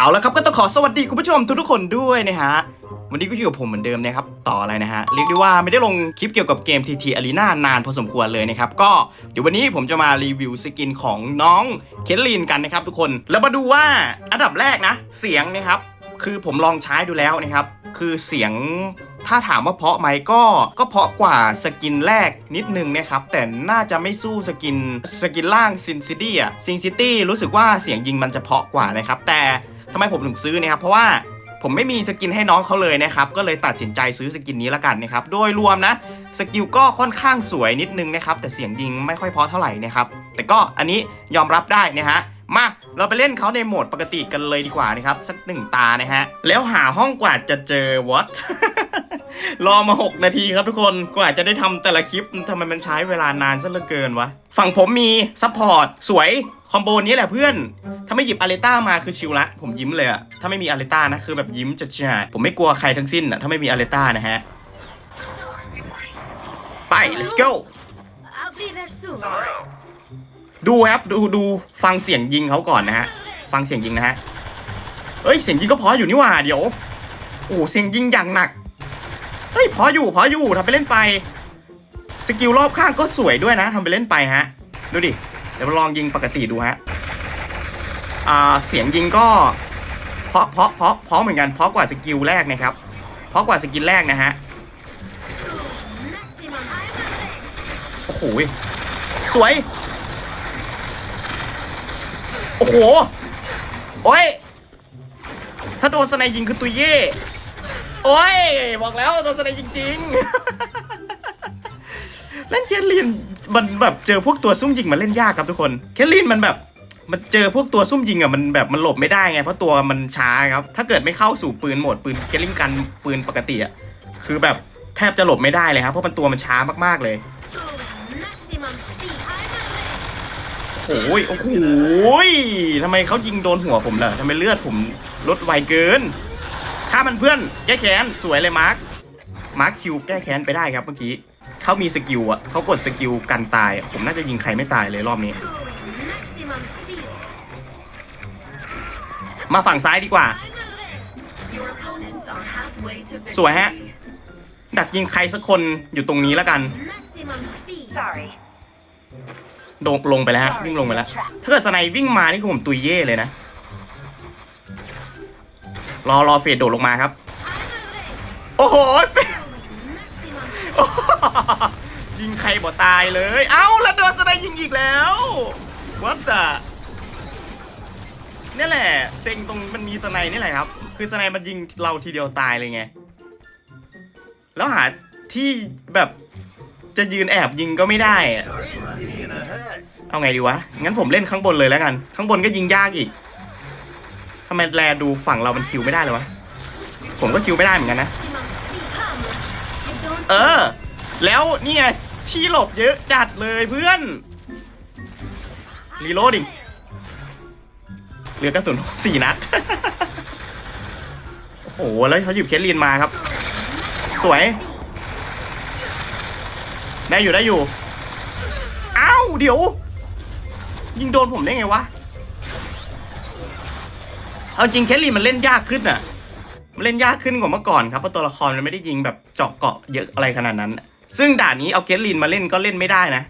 เอาละครับก็ต้องขอสวัสดีคุณผู้ชมทุกๆคนด้วยนะฮะวันนี้ก็อยู่กับผมเหมือนเดิมนะครับต่ออะไรนะฮะเรียกได้ว่าไม่ได้ลงคลิปเกี่ยวกับเกม TT Arena นานพอสมควรเลยนะครับก็เดี๋ยววันนี้ผมจะมารีวิวสกินของน้องเคทลีนกันนะครับทุกคนแล้วมาดูว่าอันดับแรกนะ เสียงนะครับคือผมลองใช้ดูแล้วนะครับคือเสียงถ้าถามว่าเพาะไหมก็ก็เพาะกว่าสกินแรกนิดนึงนะครับ แต่น่าจะไม่สู้สกินสกินล่างซินซิตี้อะซินซิตี้รู้สึกว่าเสียงยิงมันจะเพาะกว่านะครับ แต่ ทำไมผมถึงซื้อนะครับเพราะว่าผมไม่มีสกินให้น้องเขาเลยนะครับ ก็เลยตัดสินใจซื้อสกินนี้ละกันนะครับ โดยรวมนะ สกิลก็ค่อนข้างสวยนิดนึงนะครับ แต่เสียงยิงไม่ค่อยเพราะเท่าไหร่นะครับ แต่ก็อันนี้ยอมรับได้นะฮะ มาเราไปเล่นเขาในโหมดปกติกันเลยดีกว่านะครับ สักหนึ่งตานะฮะ แล้วหาห้องกว่าจะเจอวอต รอมา 6 นาทีครับทุกคนกว่าจะได้ทำแต่ละคลิปทำไมมันใช้เวลานานซะเหลือเกินวะ ฝั่งผมมีซัพพอร์ตสวย คอมโบนี้แหละเพื่อน ถ้าไม่หยิบอาริต้ามาคือชิลละ ผมยิ้มเลยอะถ้าไม่มีอาริต้านะคือแบบยิ้มจัดๆผมไม่กลัวใครทั้งสิ้นอะถ้าไม่มีอาริต้านะฮะ ไป let's go ดูครับดูดูฟังเสียงยิงเขาก่อนนะฮะ ฟังเสียงยิงนะฮะเอ้ยเสียงยิงก็พออยู่นี่หว่าเดี๋ยวโอ้เสียงยิงอย่างหนัก เฮ้ยพออยู่พออยู่ทำไปเล่นไป สกิลรอบข้างก็สวยด้วยนะทำไปเล่นไปฮะ ดูดิ เดี๋ยวมาลองยิงปกติดูฮะอ่าเสียงยิงก็เพราะเพราะเพราะเพราะเหมือนกันเพราะกว่าสกิลแรกนะครับเพราะกว่าสกิลแรกนะฮะโอ้โหสวย โอ้โหโอ้ยถ้าโดนสไนยิงคือตุยเย่ โอ้ย บอกแล้วโดนสไนยิงจริงเล่นเคทลินมันแบบเจอพวกตัวซุ่มยิงมันเล่นยากครับทุกคน เคทลินมันแบบ มันเจอพวกตัวซุ่มยิงอะมันแบบมันหลบไม่ได้ไง เพราะตัวมันช้าครับ ถ้าเกิดไม่เข้าสู่ปืนโหมดปืนเคทลินกันปืนปกติอะคือแบบแทบจะหลบไม่ได้เลยครับเพราะมันตัวมันช้ามากๆเลยโอ้ยโอ้โหทำไมเขายิงโดนหัวผมล่ะทำไมเลือดผมลดไวเกิน ฆ่ามันเพื่อนแก้แค้นสวยเลยมาร์คมาร์คคิวแก้แค้นไปได้ครับเมื่อกี้เขามีสกิลอะเขากดสกิลกันตายอะผมน่าจะยิงใครไม่ตายเลยรอบนี้ Maximum speed. มาฝั่งซ้ายดีกว่า Your opponents are halfway to สวยฮะ ดักยิงใครสักคนอยู่ตรงนี้แล้วกัน Maximum speed. ลงลงไปแล้วฮะวิ่งลงไปแล้ว ถ้าเกิดสไนวิ่งมานี่คือผมตุยเย่เลยนะ รอรอเฟดโดดลงมาครับ โอ้โหยิงใครบ่ตายเลย เอ้าแล้วโดนสไนยิงอีกแล้ววัดอะนี่แหละเซ็งตรงมันมีสไนนี่แหละครับ คือสไนมันยิงเราทีเดียวตายเลยไง แล้วหาที่แบบจะยืนแอบยิงก็ไม่ได้เอาไงดีวะ งั้นผมเล่นข้างบนเลยแล้วกัน ข้างบนก็ยิงยากอีก ทำไมแลดูฝั่งเรามันคิวไม่ได้เลยวะ ผมก็คิวไม่ได้เหมือนกันนะ เออ แล้วนี่ไงที่หลบเยอะจัดเลยเพื่อน รีโลดดิเหลือกระสุนสี่นัด โอ้โห แล้วเขาหยิบเคสลีนมาครับ สวย ได้อยู่ได้อยู่ อ้าว เดี๋ยว ยิงโดนผมได้ไงวะ เอาจริงเคสลีนมันเล่นยากขึ้นอะมันเล่นยากขึ้นกว่าเมื่อก่อนครับเพราะตัวละครมันไม่ได้ยิงแบบเจาะเกาะเยอะอะไรขนาดนั้น ซึ่งด่านนี้เอาเคทลินมาเล่นก็เล่นไม่ได้นะ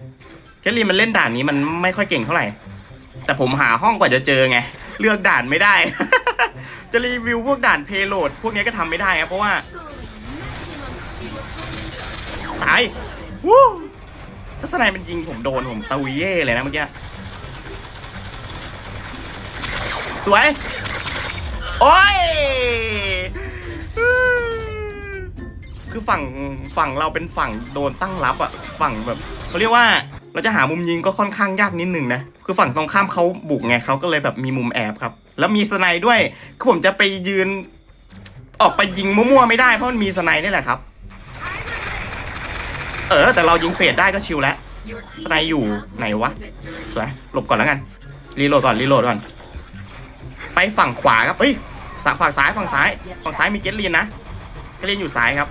เคทลินมันเล่นด่านนี้มันไม่ค่อยเก่งเท่าไหร่ แต่ผมหาห้องกว่าจะเจอไง เลือกด่านไม่ได้ จะรีวิวพวกด่านเพโลดพวกนี้ก็ทำไม่ได้ครับเพราะว่าตายวู้ถ้าสไนมันยิงผมโดนผมตะวีเย่เลยนะเมื่อกี้ สวย โอ้ย คือฝั่งฝั่งเราเป็นฝั่งโดนตั้งรับอะฝั่งแบบเขาเรียกว่าเราจะหามุมยิงก็ค่อนข้างยากนิดนึงนะ คือฝั่งตรงข้ามเขาบุกไงเขาก็เลยแบบมีมุมแอบครับ แล้วมีสไนด์ด้วยคือผมจะไปยืน ออกไปยิงมั่วๆไม่ได้เพราะมันมีสไนด์นี่แหละครับ เออ แต่เรายิงเฟดได้ก็ชิลแล้วสไนด์อยู่ไหนวะสวยหลบก่อนแล้วกันรีโหลดก่อนรีโหลดก่อน ไปฝั่งขวาครับเอ้ย ฝั่งซ้ายฝั่งซ้ายฝั่งซ้ายมีเกตลีนนะเกตลีนอยู่ซ้ายครับ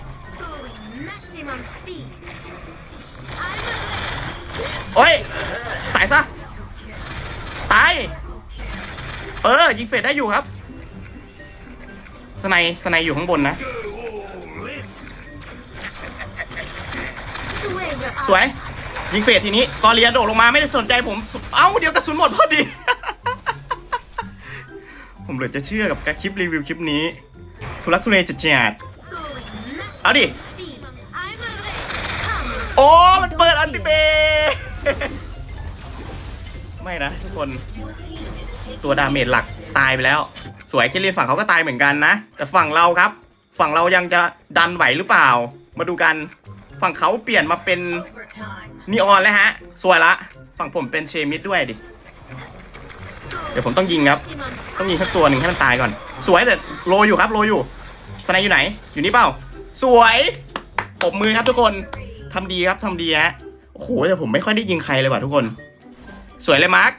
โอ้ยสายซะตายเออยิงเฟดได้อยู่ครับสไนสไนอยู่ข้างบนนะ สวย ยิงเฟดทีนี้กอเรียโดดลงมาไม่ได้สนใจผม เอ้า เดี๋ยวกระสุนหมดพอดี ผมเหลือจะเชื่อกับการคลิปรีวิวคลิปนี้ ทุลักทุเลจัดจัดเอาดิ โอ้ มันเปิดอันติเบไม่นะทุกคน ตัวดาเมจหลักตายไปแล้ว สวยเคลลินฝั่งเขาก็ตายเหมือนกันนะ แต่ฝั่งเราครับ ฝั่งเรายังจะดันไหวหรือเปล่า มาดูกัน ฝั่งเขาเปลี่ยนมาเป็นนีออนแล้วฮะ สวยละ ฝั่งผมเป็นเชมิดด้วยดิ เดี๋ยวผมต้องยิงครับ ต้องยิงสักตัวหนึ่งให้มันตายก่อน สวยแต่โลอยู่ครับโลอยู่สไนอยู่ไหน อยู่นี่เปล่า สวยปรบมือครับทุกคนทำดีครับทำดีฮะโอ้โหแต่ผมไม่ค่อยได้ยิงใครเลยว่ะทุกคน สวยเลยมาร์ค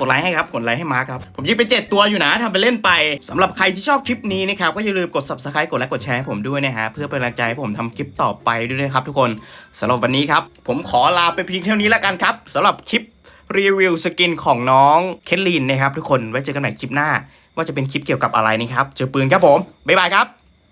กดไลค์ให้ครับ กดไลค์ให้มาร์คครับ ผมยิงไป 7 ตัวอยู่นะทำไปเล่นไปสำหรับใครที่ชอบคลิปนี้นะครับ ก็อย่าลืมกด subscribe กดไลค์กดแชร์ให้ผมด้วยนะฮะ เพื่อเป็นกำลังใจให้ผมทำคลิปต่อไปด้วยนะครับทุกคนสำหรับวันนี้ครับ ผมขอลาไปเพียงเท่านี้แล้วกันครับสำหรับคลิป รีวิวสกินของน้องเคทลีนนะครับทุกคนไว้เจอกันใหม่คลิปหน้า ว่าจะเป็นคลิปเกี่ยวกับอะไรนะครับ เจอปืนครับผม บ๊ายบายครับ